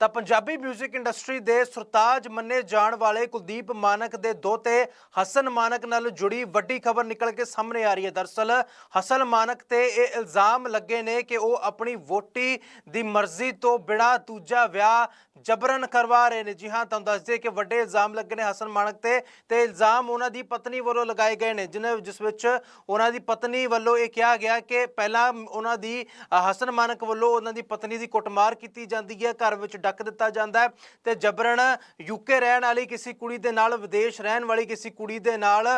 ਤਾਂ ਪੰਜਾਬੀ 뮤직 ਇੰਡਸਟਰੀ ਦੇ ਸਰਤਾਜ ਮੰਨੇ ਜਾਣ ਵਾਲੇ ਕੁਲਦੀਪ ਮਾਨਕ ਦੇ ਦੋਤੇ ਹਸਨ ਮਾਨਕ ਨਾਲ ਜੁੜੀ ਵੱਡੀ ਖਬਰ ਨਿਕਲ ਕੇ ਸਾਹਮਣੇ ਆ ਰਹੀ ਹੈ। ਦਰਸਲ, ਹਸਨ ਮਾਨਕ ਤੇ ਇਹ ਇਲਜ਼ਾਮ ਲੱਗੇ ਨੇ ਕਿ ਉਹ ਆਪਣੀ ਵੋਟੀ ਦੀ ਮਰਜ਼ੀ ਤੋਂ ਬਿਨਾਂ ਦੂਜਾ ਵਿਆਹ ਜਬਰਨ ਕਰਵਾ ਰਹੇ ਨੇ। ਜੀ ਹਾਂ, ਤੁਹਾਨੂੰ ਦੱਸ ਦਈਏ ਕਿ ਵੱਡੇ ਇਲਜ਼ਾਮ ਲੱਗੇ ਨੇ ਹਸਨ ਮਾਨਕ ਤੇ ਤੇ ਇਲਜ਼ਾਮ ਉਹਨਾਂ ਦੀ ਪਤਨੀ ਵੱਲੋਂ ਲਗਾਏ ਗਏ ਨੇ, ਜਿਨ੍ਹਾਂ ਜਿਸ ਵਿੱਚ ਉਹਨਾਂ ਦੀ ਪਤਨੀ ਵੱਲੋਂ ਇਹ ਕਿਹਾ ਗਿਆ ਕਿ ਪਹਿਲਾਂ ਉਹਨਾਂ ਦੀ ਹਸਨ ਮਾਨਕ ਵੱਲੋਂ ਉਹਨਾਂ ਦੀ ਪਤਨੀ ਦੀ ਕੁੱਟਮਾਰ ਕੀਤੀ ਜਾਂਦੀ ਹੈ। ਘਰ ਵਿੱਚ ਡੱਕ ਦਿੱਤਾ ਜਾਂਦਾ ਹੈ। ਤੇ ਜਬਰਨ ਯੂਕੇ ਰਹਿਣ ਵਾਲੀ ਕਿਸੇ ਕੁੜੀ ਦੇ ਨਾਲ, ਵਿਦੇਸ਼ ਰਹਿਣ ਵਾਲੀ ਕਿਸੇ ਕੁੜੀ ਦੇ ਨਾਲ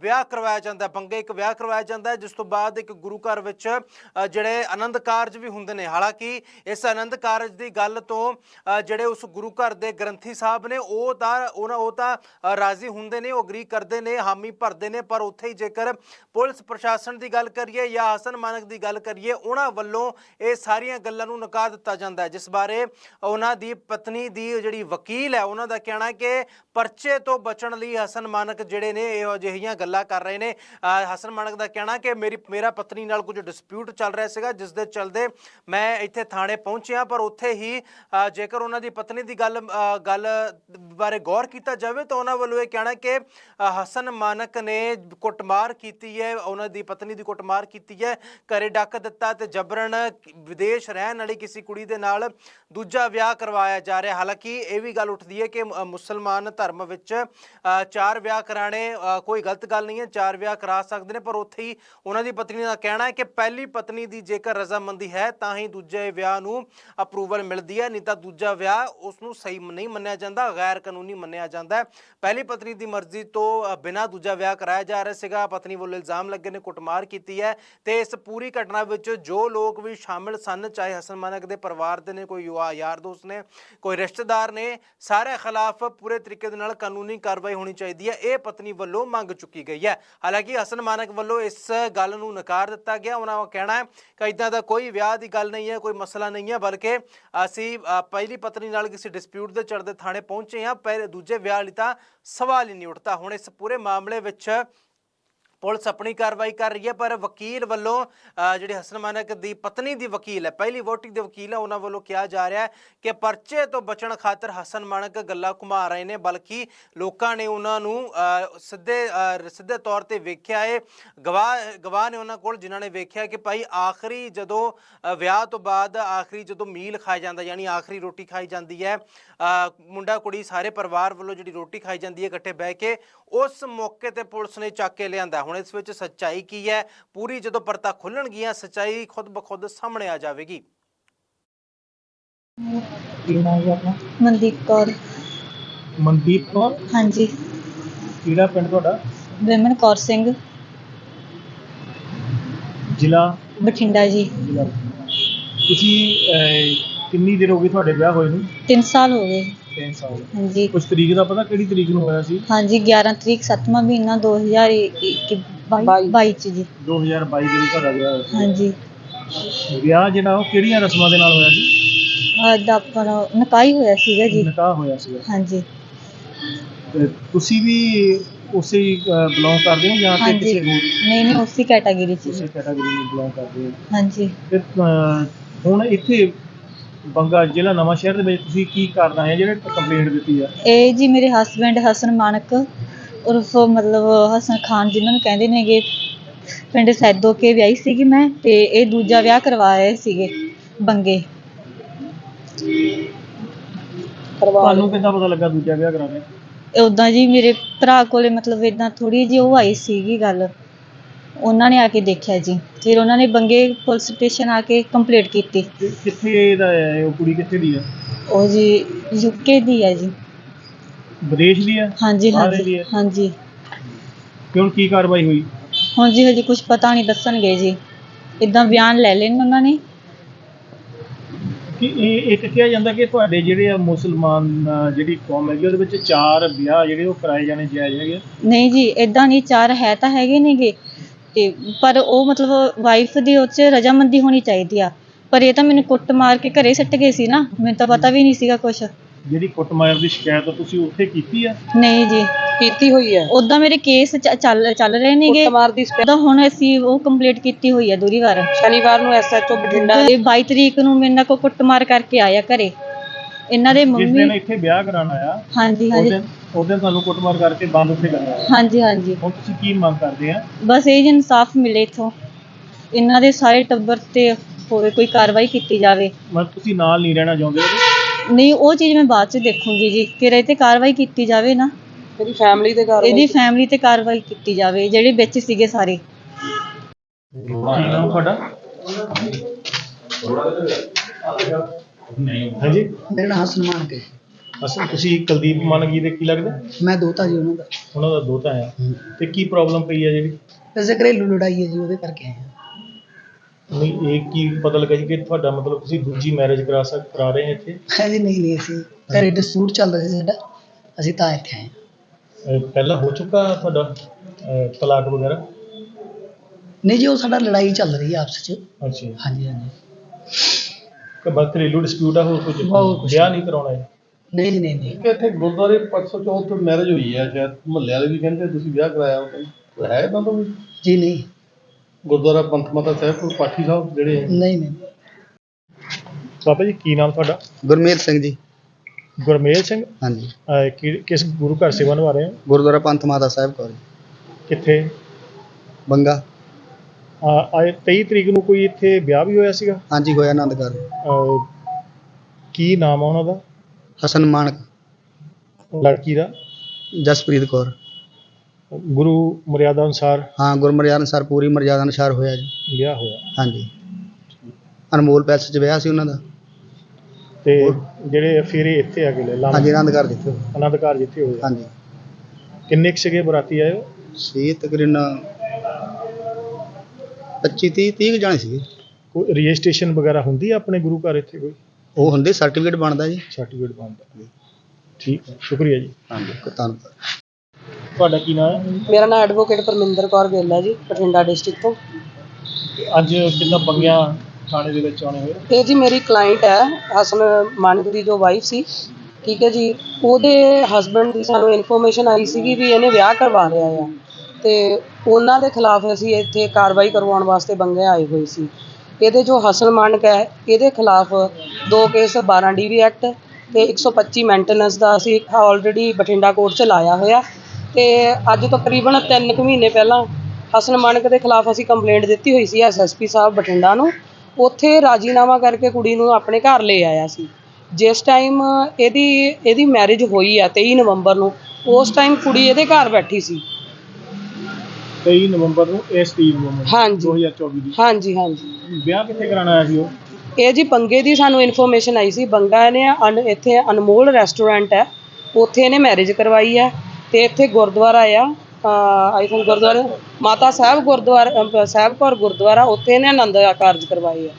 ਵਿਆਹ ਕਰਵਾਇਆ ਜਾਂਦਾ ਹੈ। ਬੰਗੇ ਇੱਕ ਵਿਆਹ ਕਰਵਾਇਆ ਜਾਂਦਾ ਜਿਸ ਤੋਂ ਬਾਅਦ ਇੱਕ ਗੁਰੂ ਘਰ ਵਿੱਚ ਜਿਹੜੇ ਆਨੰਦ ਕਾਰਜ ਵੀ ਹੁੰਦੇ ਨੇ। ਹਾਲਾਂਕਿ ਇਸ ਆਨੰਦ ਕਾਰਜ ਦੀ ਗੱਲ ਤੋਂ ਜਿਹੜੇ ਉਸ ਗੁਰੂ ਘਰ ਦੇ ਗ੍ਰੰਥੀ ਸਾਹਿਬ ਨੇ, ਉਹ ਤਾਂ, ਉਹਨਾਂ, ਉਹ ਤਾਂ ਰਾਜ਼ੀ ਹੁੰਦੇ ਨੇ, ਉਹ ਅਗਰੀ ਕਰਦੇ ਨੇ, ਹਾਮੀ ਭਰਦੇ ਨੇ, ਪਰ ਉੱਥੇ ਹੀ ਜੇਕਰ ਪੁਲਿਸ ਪ੍ਰਸ਼ਾਸਨ ਦੀ ਗੱਲ ਕਰੀਏ ਜਾਂ ਹਸਨ ਮਾਨਕ ਦੀ ਗੱਲ ਕਰੀਏ, ਉਹਨਾਂ ਵੱਲੋਂ ਇਹ ਸਾਰੀਆਂ ਗੱਲਾਂ ਨੂੰ ਨਕਾਰ ਦਿੱਤਾ ਜਾਂਦਾ ਜਿਸ ਬਾਰੇ ਉਹਨਾਂ ਦੀ ਪਤਨੀ ਦੀ ਜਿਹੜੀ ਵਕੀਲ ਹੈ, ਉਹਨਾਂ ਦਾ ਕਹਿਣਾ ਕਿ ਪਰਚੇ ਤੋਂ ਬਚਣ ਲਈ ਹਸਨ ਮਾਨਕ ਜਿਹੜੇ ਨੇ, ਇਹੋ ਜਿਹੀਆਂ ਗੱਲਾਂ ਕਰ ਰਹੇ ਨੇ। ਹਸਨ ਮਾਨਕ ਦਾ ਕਹਿਣਾ ਕਿ ਮੇਰੀ, ਮੇਰਾ ਪਤਨੀ ਨਾਲ ਕੁਝ ਡਿਸਪਿਊਟ ਚੱਲ ਰਿਹਾ ਸੀਗਾ, ਜਿਸ ਦੇ ਚਲਦੇ ਮੈਂ ਇੱਥੇ ਥਾਣੇ ਪਹੁੰਚਿਆ, ਪਰ ਉੱਥੇ ਹੀ ਜੇਕਰ ਉਹਨਾਂ ਦੀ ਪਤਨੀ ਦੀ ਗੱਲ ਗੱਲ ਬਾਰੇ ਗੌਰ ਕੀਤਾ ਜਾਵੇ, ਤਾਂ ਉਹਨਾਂ ਵੱਲੋਂ ਇਹ ਕਹਿਣਾ ਕਿ ਹਸਨ ਮਾਨਕ ਨੇ ਕੁੱਟਮਾਰ ਕੀਤੀ ਹੈ, ਉਹਨਾਂ ਦੀ ਪਤਨੀ ਦੀ ਕੁੱਟਮਾਰ ਕੀਤੀ ਹੈ, ਘਰੇ ਡੱਕ ਦਿੱਤਾ ਤੇ ਜਬਰਨ ਵਿਦੇਸ਼ ਰਹਿਣ ਵਾਲੀ ਕਿਸੇ ਕੁੜੀ ਦੇ ਨਾਲ ਦੂਜਾ ਵਿਆਹ ਕਰਵਾਇਆ ਜਾ ਰਿਹਾ। ਹਾਲਾਂਕਿ ਇਹ ਵੀ ਗੱਲ ਉੱਠਦੀ ਹੈ ਕਿ ਮੁਸਲਮਾਨ ਧਰਮ ਵਿੱਚ ਚਾਰ ਵਿਆਹ ਕਰਾਣੇ ਕੋਈ ਗਲਤ ਗੱਲ ਨਹੀਂ ਹੈ, ਚਾਰ ਵਿਆਹ ਕਰਾ ਸਕਦੇ ਨੇ, ਪਰ ਉੱਥੇ ਹੀ ਉਹਨਾਂ ਦੀ ਪਤਨੀ ਦਾ ਕਹਿਣਾ ਹੈ ਕਿ ਪਹਿਲੀ ਪਤਨੀ ਦੀ ਜੇਕਰ ਰਜ਼ਾਮੰਦੀ ਹੈ, ਤਾਂ ਹੀ ਦੂਜੇ ਵਿਆਹ ਨੂੰ ਅਪਰੂਵਲ ਮਿਲਦੀ ਹੈ, ਨਹੀਂ ਤਾਂ ਦੂਜਾ ਵਿਆਹ ਉਸ ਨੂੰ ਸਹੀ ਨਹੀਂ ਮੰਨਿਆ ਜਾਂਦਾ ਗੈਰ ਕਾਨੂੰਨੀ ਮੰਨਿਆ ਜਾਂਦਾ ਹੈ। ਪਹਿਲੀ ਪਤਨੀ ਦੀ ਮਰਜ਼ੀ ਤੋਂ ਬਿਨਾਂ ਦੂਜਾ ਵਿਆਹ ਕਰਾਇਆ ਜਾ ਰਿਹਾ ਸੀਗਾ, ਪਤਨੀ ਵੱਲੋਂ ਇਲਜ਼ਾਮ ਲੱਗੇ ਨੇ, ਕੁੱਟਮਾਰ ਕੀਤੀ ਹੈ ਤੇ ਇਸ ਪੂਰੀ ਘਟਨਾ ਵਿੱਚ ਜੋ ਲੋਕ ਵੀ ਸ਼ਾਮਿਲ ਸਨ, ਚਾਹੇ ਹਸਨ ਮਾਨਕ ਦੇ ਪਰਿਵਾਰ ਦੇ ਨੇ, ਕੋਈ ਯੁਵਾ, ਯਾਰ ਦੋਸਤ ਨੇ, ਕੋਈ ਰਿਸ਼ਤੇਦਾਰ ਨੇ, ਸਾਰੇ ਖਿਲਾਫ ਪੂਰੇ ਤਰੀਕੇ ਦੇ ਨਾਲ ਕਾਨੂੰਨੀ ਕਾਰਵਾਈ ਹੋਣੀ ਚਾਹੀਦੀ ਹੈ, ਇਹ ਪਤਨੀ ਵੱਲੋਂ ਮੰਗ ਚੁੱਕੀ ਗਈ ਹੈ। ਹਾਲਾਂਕਿ ਹਸਨ ਮਾਨਕ ਵੱਲੋਂ ਇਸ ਗੱਲ ਨੂੰ ਨਕਾਰ ਦਿੱਤਾ ਗਿਆ, ਉਹਨਾਂ ਦਾ ਕਹਿਣਾ ਹੈ ਕਿ ਇਦਾਂ ਦਾ ਕੋਈ ਵਿਆਹ ਦੀ ਗੱਲ ਨਹੀਂ ਹੈ, ਕੋਈ ਮਸਲਾ ਨਹੀਂ ਹੈ, ਬਲਕਿ ਅਸੀਂ ਪਹਿਲੀ ਪਤਨੀ ਨਾਲ ਕਿਸੇ ਡਿਸਪਿਊਟ ਦੇ ਚੜਦੇ ਥਾਣੇ ਪਹੁੰਚੇ ਹਾਂ ਪਹਿਲੇ ਦੂਜੇ ਵਿਆਹ ਲਈ ਤਾਂ ਸਵਾਲ ਹੀ ਨਹੀਂ ਉੱਠਦਾ। ਹੁਣ ਇਸ ਪੂਰੇ ਮਾਮਲੇ ਵਿੱਚ ਪੁਲਿਸ ਆਪਣੀ ਕਾਰਵਾਈ ਕਰ ਰਹੀ ਹੈ ਪਰ ਵਕੀਲ ਵੱਲੋਂ ਅ, ਜਿਹੜੇ ਹਸਨ ਮਾਨਕ ਦੀ ਪਤਨੀ ਦੀ ਵਕੀਲ ਹੈ ਪਹਿਲੀ ਵੋਟਿੰਗ ਦੇ ਵਕੀਲ ਹੈ ਉਹਨਾਂ ਵੱਲੋਂ ਕਿਹਾ ਜਾ ਰਿਹਾ ਹੈ ਕਿ ਪਰਚੇ ਤੋਂ ਬਚਣ ਖਾਤਰ ਹਸਨ ਮਾਨਕ ਗੱਲਾਂ ਘੁਮਾ ਰਹੇ ਨੇ ਬਲਕਿ ਲੋਕਾਂ ਨੇ ਉਹਨਾਂ ਨੂੰ ਸਿੱਧੇ ਸਿੱਧੇ ਤੌਰ ਤੇ ਵੇਖਿਆ ਹੈ ਗਵਾਹ ਗਵਾਹ ਨੇ ਉਹਨਾਂ ਕੋਲ ਜਿਨ੍ਹਾਂ ਨੇ ਵੇਖਿਆ ਕਿ ਭਾਈ ਆਖਰੀ ਜਦੋਂ ਵਿਆਹ ਤੋਂ ਬਾਅਦ ਆਖਰੀ ਜਦੋਂ ਮੀਲ ਖਾਇਆ ਜਾਂਦਾ ਯਾਨੀ ਆਖਰੀ ਰੋਟੀ ਖਾਈ ਜਾਂਦੀ ਹੈ ਮੁੰਡਾ ਕੁੜੀ ਸਾਰੇ ਪਰਿਵਾਰ ਵੱਲੋਂ ਜਿਹੜੀ ਰੋਟੀ ਖਾਈ ਜਾਂਦੀ ਹੈ ਇਕੱਠੇ ਬਹਿ ਕੇ ਉਸ ਮੌਕੇ ਤੇ ਪੁਲਿਸ ਨੇ ਚੱਕ ਕੇ ਲਿਆਂਦਾ ਹੁਣ ਇਸ ਵਿੱਚ ਸੱਚਾਈ ਕੀ ਹੈ? ਪੂਰੀ ਜਦੋਂ ਪਰਤਾ ਖੁੱਲਣਗੀਆਂ ਸੱਚਾਈ ਖੁਦ ਬਖੁਦ ਸਾਹਮਣੇ ਆ ਜਾਵੇਗੀ। ਕੀ ਨਾਮ ਹੈ ਆਪਣਾ? ਮਨਦੀਪ ਕੌਰ। ਮਨਦੀਪ ਕੌਰ? ਹਾਂਜੀ। ਕਿਹੜਾ ਪਿੰਡ ਤੁਹਾਡਾ? ਵਿਮਨ ਕੌਰ ਸਿੰਘ। ਜ਼ਿਲ੍ਹਾ? ਬਠਿੰਡਾ ਜੀ। ਜ਼ਿਲ੍ਹਾ। ਤੁਸੀਂ ਅਹ, ਕਿੰਨੀ ਦੇਰ ਹੋ ਗਈ ਤੁਹਾਡੇ ਵਿਆਹ ਹੋਏ ਨੂੰ? 3 ਸਾਲ ਹੋ ਗਏ। 3 ਸਾਲ। ਹਾਂਜੀ। ਕੁਝ ਤਰੀਕ ਦਾ ਪਤਾ ਕਿਹੜੀ ਤਰੀਕ ਨੂੰ ਹੋਇਆ ਸੀ? ਹਾਂਜੀ 11 ਤਰੀਕ 7ਵਾਂ ਮਹੀਨਾ 2022 ਚ ਜੀ। 2022 ਦੇ ਵਿੱਚ ਤੁਹਾਡਾ ਵਿਆਹ ਹੋਇਆ ਹਾਂਜੀ। ਸੀ ਵਿਆਹ ਜਿਹੜਾ ਉਹ ਕਿਹੜੀਆਂ ਰਸਮਾਂ ਦੇ ਨਾਲ ਹੋਇਆ ਸੀ? ਅੱਜ ਆਪਣਾ ਨਕਾਈ ਹੋਇਆ ਸੀਗਾ ਜੀ। ਨਿਕਾਹ ਹੋਇਆ ਸੀ ਹਾਂਜੀ। ਤੁਸੀਂ ਵੀ ਉਸੇ ਬਿਲੋਂਗ ਕਰਦੇ ਹੋ ਜਾਂ ਕਿ ਹਾਂਜੀ। ਕਿਸੇ ਹੋਰ? ਨਹੀਂ ਨਹੀਂ ਉਸੇ ਕੈਟਾਗਰੀ ਚ ਉਸੇ ਜੀ ਕੈਟਾਗਰੀ ਨੂੰ ਬਿਲੋਂਗ ਕਰਦੇ ਹੋ। ਹਾਂਜੀ। ਫਿਰ ਅਹ, ਹੁਣ ਇੱਥੇ ਬੰਗਾ ਜ਼ਿਲ੍ਹਾ ਨਵਾਂ ਸ਼ਹਿਰ ਦੇ ਵਿੱਚ ਤੁਸੀਂ ਕੀ ਕਰਨਾ ਹੈ ਜਿਹੜੇ ਕੰਪਲੇਂਟ ਦਿੱਤੀ ਆ? ਇਹ ਜੀ ਮੇਰੇ ਹਸਬੰਡ ਹਸਨ ਮਾਨਕ ਉਰਫ ਮਤਲਬ ਹਸਨ ਖਾਨ ਜਿਨ੍ਹਾਂ ਨੂੰ ਕਹਿੰਦੇ ਨੇਗੇ ਪਿੰਡ ਸੈਦੋ ਕੇ ਵਿਆਹੀ ਸੀਗੀ ਮੈਂ ਤੇ ਇਹ ਦੂਜਾ ਵਿਆਹ ਕਰਵਾ ਰਹੇ ਸੀਗੇ ਬੰਗੇ। ਤੁਹਾਨੂੰ ਕਿੱਦਾਂ ਪਤਾ ਲੱਗਾ ਦੂਜਾ ਵਿਆਹ ਕਰਾ ਰਹੇ ਉਦਾਂ ਜੀ ਮੇਰੇ ਭਰਾ ਕੋਲੇ ਮਤਲਬ ਇਦਾਂ ਥੋੜੀ ਜਿਹੀ ਉਹ ਆਈ ਸੀਗੀ ਗੱਲ। ਉਹਨਾਂ ਨੇ ਆ ਕੇ ਦੇਖਿਆ ਜੀ। ਫਿਰ ਉਹਨਾਂ ਨੇ ਬੰਗੇ ਪੁਲਿਸ ਸਟੇਸ਼ਨ ਆ ਕੇ ਕੰਪਲੀਟ ਕੀਤੀ। ਕਿ- ਕਿੱਥੇ ਦਾ ਹੈ ਉਹ ਕੁੜੀ ਕਿੱਥੇ ਦੀ ਆ ਉਹ ਜੀ ਯੂਕੇ ਦੀ ਹੈ ਜੀ। ਵਿਦੇਸ਼ ਦੀ ਆ ਹਾਂਜੀ ਬਾਹਰ ਹਾਂਜੀ ਹੈ? ਹਾਂਜੀ। ਕਿ ਹੁਣ ਕੀ ਕਾਰਵਾਈ ਹੋਈ? ਹੁਣ ਜੀ ਹਜੇ ਕੁਝ ਪਤਾ ਨਹੀਂ ਦੱਸਣਗੇ ਜੀ। ਇਦਾਂ ਬਿਆਨ ਲੈ ਲੈਣ ਉਹਨਾਂ ਨੇ। ਕਿ ਇਹ ਇੱਕ ਕਿਹਾ ਜਾਂਦਾ ਕਿ ਤੁਹਾਡੇ ਜਿਹੜੇ ਆ ਮੁਸਲਮਾਨ ਜਿਹੜੀ ਕੌਮ ਹੈਗੀ ਉਹਦੇ ਵਿੱਚ ਚਾਰ ਵਿਆਹ ਜਿਹੜੇ ਉਹ ਕਰਾਏ ਜਾਣੇ ਜਾਇਜ਼ ਹੈਗੇ ਆ। ਨਹੀਂ ਜੀ ਇਦਾਂ ਨਹੀਂ ਚਾਰ ਹੈ ਤਾਂ ਹੈਗੇ ਨੇਗੇ। ਤੇ ਪਰ ਉਹ ਮਤਲਬ ਵਾਈਫ ਦੀ ਉਹ 'ਚ ਰਜਾਮੰਦੀ ਹੋਣੀ ਚਾਹੀਦੀ ਆ। ਪਰ ਇਹ ਤਾਂ ਮੈਨੂੰ ਕੁੱਟ ਮਾਰ ਕੇ ਘਰੇ ਸੱਟ ਗਏ ਸੀ ਨਾ ਮੈਨੂੰ ਤਾਂ ਪਤਾ ਵੀ ਨਹੀਂ ਸੀਗਾ ਕੁਝ ਜਿਹੜੀ ਕੁੱਟਮਾਰ ਦੀ ਸ਼ਿਕਾਇਤ ਤੁਸੀਂ ਉੱਥੇ ਕੀਤੀ ਆ? ਨਹੀਂ ਜੀ। ਕੀਤੀ ਹੋਈ ਹੈ ਉਦਾਂ ਮੇਰੇ ਕੇਸ ਚ- ਚੱਲ ਚੱਲ ਰਹੇ ਨੇਗੇ। ਕੁੱਟਮਾਰ ਦੀ ਸਪੈ- ਉਦਾਂ ਹੁਣ ਅਸੀਂ ਉਹ ਕੰਪਲੀਟ ਕੀਤੀ ਹੋਈ ਹੈ ਦੂਰੀ ਵਾਰ। ਸ਼ਨੀਵਾਰ ਨੂੰ ਐਸਐਚਓ ਬਠਿੰਡਾ ਇਹ 22 ਤਰੀਕ ਨੂੰ ਮੇਰੇ ਨਾਲ ਕੋ ਕੁੱਟਮਾਰ ਕਰਕੇ ਆਇਆ ਘਰੇ। ਇਹਨਾਂ ਦੇ ਜਿਸ ਦਿਨ ਮੰਮੀ ਇੱਥੇ ਵਿਆਹ ਕਰਾਉਣ ਆਇਆ ਹਾਂਜੀ ਉਸ ਹਾਂਜੀ। ਦਿਨ ਉਸ ਦਿਨ ਤੁਹਾਨੂੰ ਕੁੱਟਮਾਰ ਕਰਕੇ ਬੰਦ ਉੱਥੇ ਕਰਨਾ ਹਾਂਜੀ ਹਾਂਜੀ। ਹੁਣ ਤੁਸੀਂ ਕੀ ਮੰਗ ਕਰਦੇ ਆ? ਬਸ ਇਹ ਜੀ ਇਨਸਾਫ ਮਿਲੇ ਇਥੋਂ। ਇਹਨਾਂ ਦੇ ਸਾਰੇ ਟੱਬਰ ਤੇ ਹੋਵੇ ਕੋਈ ਕਾਰਵਾਈ ਕੀਤੀ ਜਾਵੇ। ਮਤਲਬ ਤੁਸੀਂ ਨਾਲ ਨਹੀਂ ਰਹਿਣਾ ਚਾਹੁੰਦੇ ਉਹਦੇ? ਨਹੀਂ ਉਹ ਚੀਜ਼ ਮੈਂ ਬਾਅਦ ਚ ਦੇਖੂੰਗੀ ਜੀ। ਫਿਰ ਇਹ ਤੇ ਕਾਰਵਾਈ ਕੀਤੀ ਜਾਵੇ ਨਾ। ਇਹਦੀ ਫੈਮਿਲੀ ਤੇ ਕਾਰਵਾਈ ਇਹਦੀ ਫੈਮਿਲੀ ਤੇ ਕਾਰਵਾਈ ਕੀਤੀ ਜਾਵੇ ਜਿਹੜੇ ਵਿੱਚ ਸੀਗੇ ਸਾਰੇ। ਕੀ ਨਾਮ ਤੁਹਾਡਾ? ਹਾਂਜੀ? ਮੇਰਾ ਨਾਮ ਹਸਨ ਮਾਨਕ ਹੈ। ਅਸਲ ਤੁਸੀਂ ਕੁਲਦੀਪ ਮਾਨਗੀ ਦੇ ਕੀ ਲੱਗਦਾ? ਮੈਂ ਦੋਤਾ ਜੀ ਉਹਨਾਂ ਦਾ। ਉਹਨਾਂ ਦਾ ਦੋਤਾ ਆ ਤੇ ਕੀ ਪ੍ਰੋਬਲਮ ਪਈ ਆ ਜਿਹੜੀ? ਵੈਸੇ ਘਰੇਲੂ ਲੜਾਈ ਹੈ ਜੀ ਉਹਦੇ ਕਰਕੇ ਆਏ ਹਾਂ। ਨਹੀਂ ਇਹ ਕੀ ਪਤਾ ਲੱਗਾ ਜੀ ਕਿ ਤੁਹਾਡਾ ਮਤਲਬ ਤੁਸੀਂ ਦੂਜੀ ਮੈਰਿਜ ਕਰਾ ਸਕ ਕਰਾ ਰਹੇ ਹੋ ਇੱਥੇ? ਹੈ ਜੀ ਨਹੀਂ ਨਹੀਂ ਅਸੀਂ ਘਰੇ ਡਿਸਪਿਊਟ ਚੱਲ ਰਿਹਾ ਸੀ ਸਾਡਾ। ਅਸੀਂ ਤਾਂ ਇੱਥੇ ਆਏ ਹਾਂ। ਅਹ ਪਹਿਲਾਂ ਹੋ ਚੁੱਕਾ ਤੁਹਾਡਾ ਅਹ ਤਲਾਕ ਵਗੈਰਾ? ਨਹੀਂ ਜੀ ਉਹ ਸਾਡਾ ਲੜਾਈ ਚੱਲ ਰਹੀ ਹੈ ਆਪਸ ਚ ਅੱਛਾ ਜੀ। ਹਾਂਜੀ ਹਾਂਜੀ। ਕਿ ਬਸ ਘਰੇਲੂ ਡਿਸਪਿਊਟ ਆ ਹੋਰ ਕੁਝ? ਕੁਛ ਵਿਆਹ ਨਹੀਂ ਕਰਾਉਣਾ ਹੈ। ਨਹੀਂ ਨਹੀਂ ਨਹੀਂ ਕਿ ਇੱਥੇ ਗੁਰਦੁਆਰੇ 504 ਤੋਂ ਮੈਰਿਜ ਹੋਈ ਹੈ ਸ਼ਾਇਦ ਮੁਹੱਲੇ ਵਾਲੇ ਵੀ ਕਹਿੰਦੇ ਤੁਸੀਂ ਵਿਆਹ ਕਰਾਇਆ ਉਹ ਕਹਿੰਦੇ ਹੈ ਤਾਂ ਵੀ ਜੀ ਨਹੀਂ। ਗੁਰਦੁਆਰਾ ਪੰਥ ਮਾਤਾ ਸਾਹਿਬ ਕੋਲ ਪਾਠੀ ਸਾਹਿਬ ਜਿਹੜੇ ਹੈ। ਨਹੀਂ ਨਹੀਂ ਬਾਬਾ ਜੀ ਕੀ ਨਾਮ ਤੁਹਾਡਾ? ਗੁਰਮੇਲ ਸਿੰਘ ਜੀ। ਗੁਰਮੇਲ ਸਿੰਘ? ਹਾਂਜੀ। ਅਹ ਕਿ- ਕਿਸ ਗੁਰੂ ਘਰ ਸੇਵਾ ਨਿਭਾ ਰਹੇ ਹੋ? ਗੁਰਦੁਆਰਾ ਪੰਥ ਮਾਤਾ ਸਾਹਿਬ ਕੌਰ ਕਿੱਥੇ? ਬੰਗਾ। ਅਹ ਆਏ 23 ਤਰੀਕ ਨੂੰ ਕੋਈ ਇੱਥੇ ਵਿਆਹ ਵੀ ਹੋਇਆ ਸੀਗਾ? ਹਾਂਜੀ ਹੋਇਆ ਆਨੰਦ ਕਰ ਅਹ ਕੀ ਨਾਮ ਆ ਉਹਨਾਂ ਦਾ? ਹਸਨ ਮਾਨਕ। ਲੜਕੀ ਦਾ? ਜਸਪ੍ਰੀਤ ਕੌਰ। ਗੁਰੂ ਮਰਿਆਦਾ ਅਨੁਸਾਰ? ਹਾਂ ਗੁਰਮਰਿਆਦ ਅਨੁਸਾਰ ਪੂਰੀ ਮਰਿਆਦਾ ਅਨੁਸਾਰ ਹੋਇਆ ਜੀ। ਵਿਆਹ ਹੋਇਆ। ਹਾਂਜੀ। ਅਨਮੋਲ ਪੈਲਸ 'ਚ ਵਿਆਹ ਸੀ ਉਹਨਾਂ ਦਾ। ਤੇ ਜਿਹੜੇ ਫੇਰੇ ਇੱਥੇ ਆ ਗਏ ਲੈ ਲਾਮ। ਹਾਂਜੀ ਆਨੰਦ ਕਰ ਦਿੱਤੇ ਆਨੰਦ ਘਰ ਜਿੱਥੇ ਹੋਇਆ। ਹਾਂਜੀ। ਕਿੰਨੇ ਕੁ ਸੀਗੇ ਬਰਾਤੀ ਆਏ ਹੋ? ਸੀ ਤਕਰੀਬਨ 25 30 30 ਜਾਣੇ ਸੀਗੇ। ਕੋਈ ਰਜਿਸਟ੍ਰੇਸ਼ਨ ਵਗੈਰਾ ਹੁੰਦੀ ਆ ਆਪਣੇ ਗੁਰੂ ਘਰ ਇੱਥੇ ਕੋਈ? ਉਹ ਹੁੰਦੇ ਸਰਟੀਫਿਕੇਟ ਬਣਦਾ ਜੀ। ਸਰਟੀਫਿਕੇਟ ਬਣਦਾ ਠੀਕ ਹੈ ਸ਼ੁਕਰੀਆ ਜੀ। ਹਾਂਜੀ ਧੰਨਵਾਦ। ਤੁਹਾਡਾ ਕੀ ਨਾਮ ਹੈ? ਮੇਰਾ ਨਾਮ ਐਡਵੋਕੇਟ ਪਰਮਿੰਦਰ ਕੌਰ ਗਿੱਲ ਜੀ ਬਠਿੰਡਾ ਡਿਸਟ੍ਰਿਕਟ ਤੋਂ। ਅੱਜ ਕਿੰਨਾ ਬੰਗਿਆ ਥਾਣੇ ਦੇ ਵਿੱਚ ਆਉਣੇ ਹੋਏ? ਇਹ ਜੀ ਮੇਰੀ ਕਲਾਇੰਟ ਹੈ ਹਸਨ ਮਾਨਕ ਦੀ ਜੋ ਵਾਈਫ ਸੀ। ਠੀਕ ਹੈ ਜੀ ਉਹਦੇ ਹਸਬੰਡ ਦੀ ਸਾਨੂੰ ਇਨਫੋਰਮੇਸ਼ਨ ਆਈ ਸੀਗੀ ਵੀ ਇਹਨੇ ਵਿਆਹ ਕਰਵਾ ਲਿਆ ਆ। ਤੇ ਉਹਨਾਂ ਦੇ ਖਿਲਾਫ ਅਸੀਂ ਇੱਥੇ ਕਾਰਵਾਈ ਕਰਵਾਉਣ ਵਾਸਤੇ ਬੰਗੇ ਆਏ ਹੋਏ ਸੀ। ਇਹਦੇ ਜੋ ਹਸਨ ਮਾਨਕ ਹੈ ਇਹਦੇ ਖਿਲਾਫ ਦੋ ਕੇਸ 12 ਡੀਵੀ ਐਕਟ ਤੇ 125 ਮੇਨਟੇਨੈਂਸ ਦਾ ਅਸੀਂ ਆਲਰੇਡੀ ਬਠਿੰਡਾ ਕੋਰਟ 'ਚ ਲਾਇਆ ਹੋਇਆ। ਤੇ ਅੱਜ ਤਕਰੀਬਨ 3 ਕੁ ਮਹੀਨੇ ਪਹਿਲਾਂ ਹਸਨ ਮਾਨਕ ਦੇ ਖਿਲਾਫ ਅਸੀਂ ਕੰਪਲੇਂਟ ਦਿੱਤੀ ਹੋਈ ਸੀ ਐਸਐਸਪੀ ਸਾਹਿਬ ਬਠਿੰਡਾ ਨੂੰ। ਉੱਥੇ ਰਾਜੀਨਾਮਾ ਕਰਕੇ ਕੁੜੀ ਨੂੰ ਆਪਣੇ ਘਰ ਲੈ ਆਇਆ ਸੀ। ਜਿਸ ਟਾਈਮ ਇਹਦੀ ਇਹਦੀ ਮੈਰਿਜ ਹੋਈ ਆ 23 ਨਵੰਬਰ ਨੂੰ। ਉਸ ਟਾਈਮ ਕੁੜੀ ਇਹਦੇ ਘਰ ਬੈਠੀ ਸੀ। 23 ਨਵੰਬਰ ਨੂੰ ਇਸ ਤੀਨ ਨੂੰ। ਹਾਂਜੀ। 2024 ਦੀ। ਹਾਂਜੀ ਹਾਂਜੀ। ਵਿਆਹ ਕਿੱਥੇ ਕਰਾਉਣਾ ਆਇਆ ਸੀ ਉਹ? ਇਹ ਜੀ ਬੰਗੇ ਦੀ ਸਾਨੂੰ ਇਨਫੋਰਮੇਸ਼ਨ ਆਈ ਸੀ। ਬੰਗਾ ਨੇ ਅਨ ਇੱਥੇ ਅਨਮੋਲ ਰੈਸਟੋਰੈਂਟ ਹੈ। ਉੱਥੇ ਇਹਨੇ ਮੈਰਿਜ ਕਰਵਾਈ ਹੈ ਤੇ ਇੱਥੇ ਗੁਰਦੁਆਰਾ ਆ। ਆਈ ਥਿੰਕ ਗੁਰਦੁਆਰਾ ਮਾਤਾ ਸਾਹਿਬ ਗੁਰਦੁਆਰਾ ਸਾਹਿਬ ਕੌਰ ਗੁਰਦੁਆਰਾ ਉੱਥੇ ਇਹਨੇ ਆਨੰਦ ਕਾਰਜ ਕਰਵਾਏ ਆ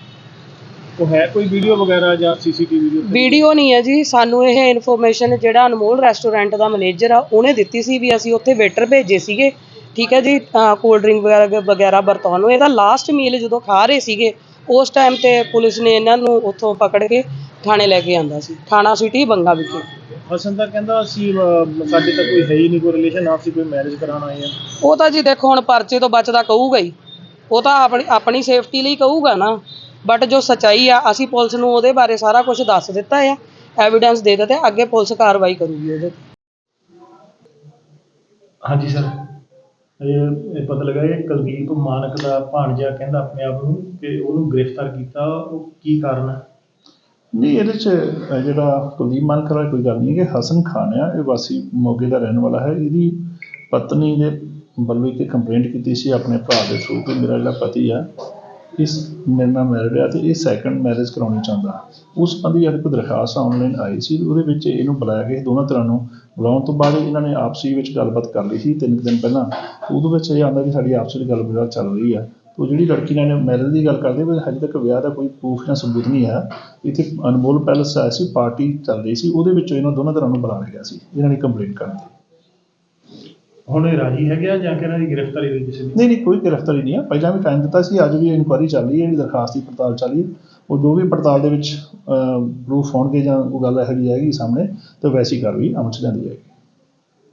ਉਹ ਹੈ ਕੋਈ ਵੀਡੀਓ ਵਗੈਰਾ ਜਾਂ ਸੀਸੀਟੀਵੀ ਵੀਡੀਓ ਵੀਡੀਓ ਨਹੀਂ ਹੈ ਜੀ। ਸਾਨੂੰ ਇਹ ਇਨਫੋਰਮੇਸ਼ਨ ਜਿਹੜਾ ਅਨਮੋਲ ਰੈਸਟੋਰੈਂਟ ਦਾ ਮੈਨੇਜਰ ਆ ਉਹਨੇ ਦਿੱਤੀ ਸੀ ਵੀ ਅਸੀਂ ਉੱਥੇ ਵੇਟਰ ਭੇਜੇ ਸੀਗੇ। ਠੀਕ ਹੈ ਜੀ ਕੋਲਡ ਡਰਿੰਕ ਵਗੈਰਾ ਵਗੈਰਾ ਵਰਤਾਉਣ ਨੂੰ। ਇਹਦਾ ਲਾਸਟ ਮੀਲ ਜਦੋਂ ਖਾ ਰਹੇ ਸੀਗੇ ਉਸ ਟਾਈਮ ਤੇ ਪੁਲਿਸ ਨੇ ਇਹਨਾਂ ਨੂੰ ਉੱਥੋਂ ਪਕੜ ਕੇ ਥਾਣੇ ਲੈ ਕੇ ਆਂਦਾ ਸੀ ਥਾਣਾ ਸਿਟੀ ਬੰਗਾ ਵਿਖੇ। ਹਸਨ ਤਾਂ ਕਹਿੰਦਾ ਅਸੀਂ ਅਹ, ਸਾਡੇ ਤਾਂ ਕੋਈ ਹੈ ਹੀ ਨਹੀਂ ਕੋਈ ਰਿਲੇਸ਼ਨ ਆਪਸੀ ਕੋਈ ਮੈਰਿਜ ਕਰਾਉਣ ਆਏ ਆ ਉਹ ਤਾਂ ਜੀ ਦੇਖੋ ਹੁਣ ਪਰਚੇ ਤੋਂ ਬਚਦਾ ਕਹੂਗਾ ਹੀ। ਉਹ ਤਾਂ ਆਪਣੀ ਆਪਣੀ ਸੇਫਟੀ ਲਈ ਕਹੂਗਾ ਨਾ। ਬਟ ਜੋ ਸਚਾਈ ਆ ਅਸੀਂ ਪੁਲਿਸ ਨੂੰ ਉਹਦੇ ਬਾਰੇ ਸਾਰਾ ਕੁਝ ਦੱਸ ਦਿੱਤਾ ਆ। ਐਵੀਡੈਂਸ ਦੇ ਦਿੱਤੇ ਅੱਗੇ ਪੁਲਿਸ ਕਾਰਵਾਈ ਕਰੂਗੀ ਉਹਦੇ ਤੇ। ਹਾਂਜੀ ਸਰ ਪਤਾ ਲੱਗਾ ਇਹ ਕੁਲਦੀਪ ਮਾਨਕ ਦਾ ਭਾਣਜਾ ਕਹਿੰਦਾ ਆਪਣੇ ਆਪ ਨੂੰ ਕਿ ਉਹਨੂੰ ਗ੍ਰਿਫਤਾਰ ਕੀਤਾ। ਉਹ ਕੀ ਕਾਰਨ ਹੈ? ਨਹੀਂ, ਇਹਦੇ ਚ ਜਿਹੜਾ ਕੁਲਦੀਪ ਮਾਨਕ ਵਾਲਾ ਕੋਈ ਗੱਲ ਨਹੀਂ ਹੈ ਕਿ ਹਸਨ ਖਾਨ ਆ, ਇਹ ਵਾਸੀ ਮੋਗੇ ਦਾ ਰਹਿਣ ਵਾਲਾ ਹੈ। ਇਹਦੀ ਪਤਨੀ ਦੇ ਵੱਲੋਂ ਇੱਕ ਕੰਪਲੇਂਟ ਕੀਤੀ ਸੀ ਆਪਣੇ ਭਰਾ ਦੇ ਥਰੂ ਕਿ ਮੇਰਾ ਜਿਹੜਾ ਪਤੀ ਆ। ਇਸ ਮੇਰੇ ਨਾਲ ਮੈਰਿਡ ਆ ਅਤੇ ਇਹ ਸੈਕਿੰਡ ਮੈਰਿਜ ਕਰਵਾਉਣੀ ਚਾਹੁੰਦਾ। ਉਸ ਸੰਬੰਧੀ ਕੋਈ ਦਰਖਾਸਤ ਔਨਲਾਈਨ ਆਈ ਸੀ, ਉਹਦੇ ਵਿੱਚ ਇਹਨੂੰ ਬੁਲਾਇਆ ਗਿਆ। ਦੋਨਾਂ ਤਰ੍ਹਾਂ ਨੂੰ ਬੁਲਾਉਣ ਤੋਂ ਬਾਅਦ ਇਹਨਾਂ ਨੇ ਆਪਸੀ ਵਿੱਚ ਗੱਲਬਾਤ ਕਰ ਲਈ ਸੀ। ਤਿੰਨ ਕੁ ਦਿਨ ਪਹਿਲਾਂ ਉਹਦੇ ਵਿੱਚ ਇਹ ਆਉਂਦਾ ਕਿ ਸਾਡੀ ਆਪਸ ਵਿੱਚ ਗੱਲਬਾਤ ਚੱਲ ਰਹੀ ਆ। ਉਹ ਜਿਹੜੀ ਲੜਕੀ ਨਾਲ ਮੈਰਿਜ ਦੀ ਗੱਲ ਕਰਦੇ, ਪਰ ਹਜੇ ਤੱਕ ਵਿਆਹ ਦਾ ਕੋਈ ਪ੍ਰੂਫ ਜਾਂ ਸਬੂਤ ਨਹੀਂ ਆਇਆ। ਇੱਥੇ ਅਨਮੋਲ ਪੈਲਸ ਆਇਆ ਸੀ ਪਾਰਟੀ ਚੱਲ ਰਹੀ ਸੀ। ਉਹਦੇ ਵਿੱਚ ਇਹਨਾਂ ਦੋਨਾਂ ਤਰ੍ਹਾਂ ਨੂੰ ਬੁਲਾਇਆ ਗਿਆ ਸੀ। ਇਹਨਾਂ ਨੇ ਕੰਪਲੇਂਟ ਕਰਨ ਦੀ ਹੁਣ ਇਹ ਰਾਜੀ ਹੈਗੇ ਆ ਜਾਂ ਕਿ ਇਹਨਾਂ ਦੀ ਗ੍ਰਿਫਤਾਰੀ ਹੋਈ ਕਿਸੇ ਦੀ? ਨਹੀਂ ਨਹੀਂ, ਕੋਈ ਗ੍ਰਿਫਤਾਰੀ ਨਹੀਂ ਆ। ਪਹਿਲਾਂ ਵੀ ਟਾਈਮ ਦਿੱਤਾ ਸੀ, ਅੱਜ ਵੀ ਇਨਕੁਆਇਰੀ ਚੱਲ ਰਹੀ ਹੈ, ਜਿਹੜੀ ਦਰਖਾਸਤ ਦੀ ਪੜਤਾਲ ਚੱਲ ਰਹੀ ਹੈ। ਉਹ ਜੋ ਵੀ ਪੜਤਾਲ ਦੇ ਵਿੱਚ ਪ੍ਰੂਫ ਹੋਣਗੇ ਜਾਂ ਉਹ ਗੱਲ ਇਹੋ ਜਿਹੀ ਆਏਗੀ ਸਾਹਮਣੇ, ਤਾਂ ਵੈਸੀ ਕਾਰਵਾਈ ਅਮਲ ਚ ਲਿਆਂਦੀ ਜਾਏਗੀ।